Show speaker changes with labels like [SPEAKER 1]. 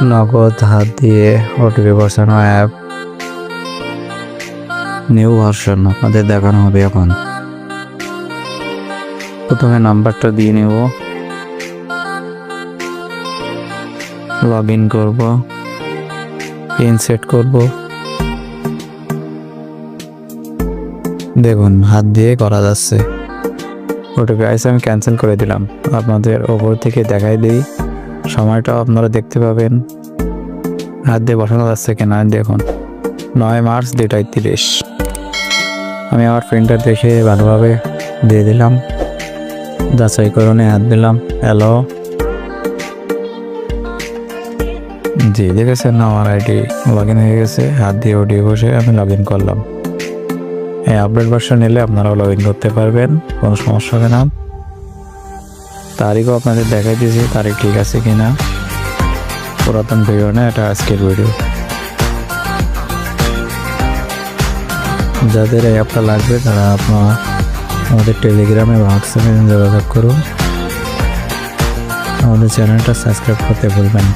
[SPEAKER 1] নগদ হাত দিয়ে ওটিপি বসানো অ্যাপ নিউ ভার্সন আপনাদের দেখানো হবে এখন। প্রথমে নাম্বারটা দিয়ে নেব। লগ ইন করব। পিন সেট করব। দেখুন, হাত দিয়ে করা যাচ্ছে। ওটিপি আইসে আমি ক্যান্সেল করে দিলাম। আপনাদের ওপর থেকে দেখাই দিই। সময়টাও আপনারা দেখতে পাবেন। হাত দিয়ে বসানো যাচ্ছে কিনা দেখুন। নয় মার্চ দুটাই তিরিশ। আমি আমার প্রিন্টার দেখে ভালোভাবে দিয়ে দিলাম। যাচাই যাচাইকরণে হাত দিলাম। হ্যালো। জি, দেখেছেন আমার আইডি লগ ইন হয়ে গেছে। হাত দিয়ে ওটি বসে আমি লগ ইন করলাম। এই আপডেট ভার্সন নিলে আপনারাও লগ ইন করতে পারবেন। কোনো সমস্যা হবে না। তারিখও আপনাদের দেখাই দিয়েছি, তারিখ ঠিক আছে কিনা। পুরাতন ভিডিও না, এটা আজকের ভিডিও যাদের এই অ্যাপটা লাগবে, তারা আপনার আমাদের টেলিগ্রামে হোয়াটসঅ্যাপে যোগাযোগ করুন। আমাদের চ্যানেলটা সাবস্ক্রাইব করতে ভুলবেন।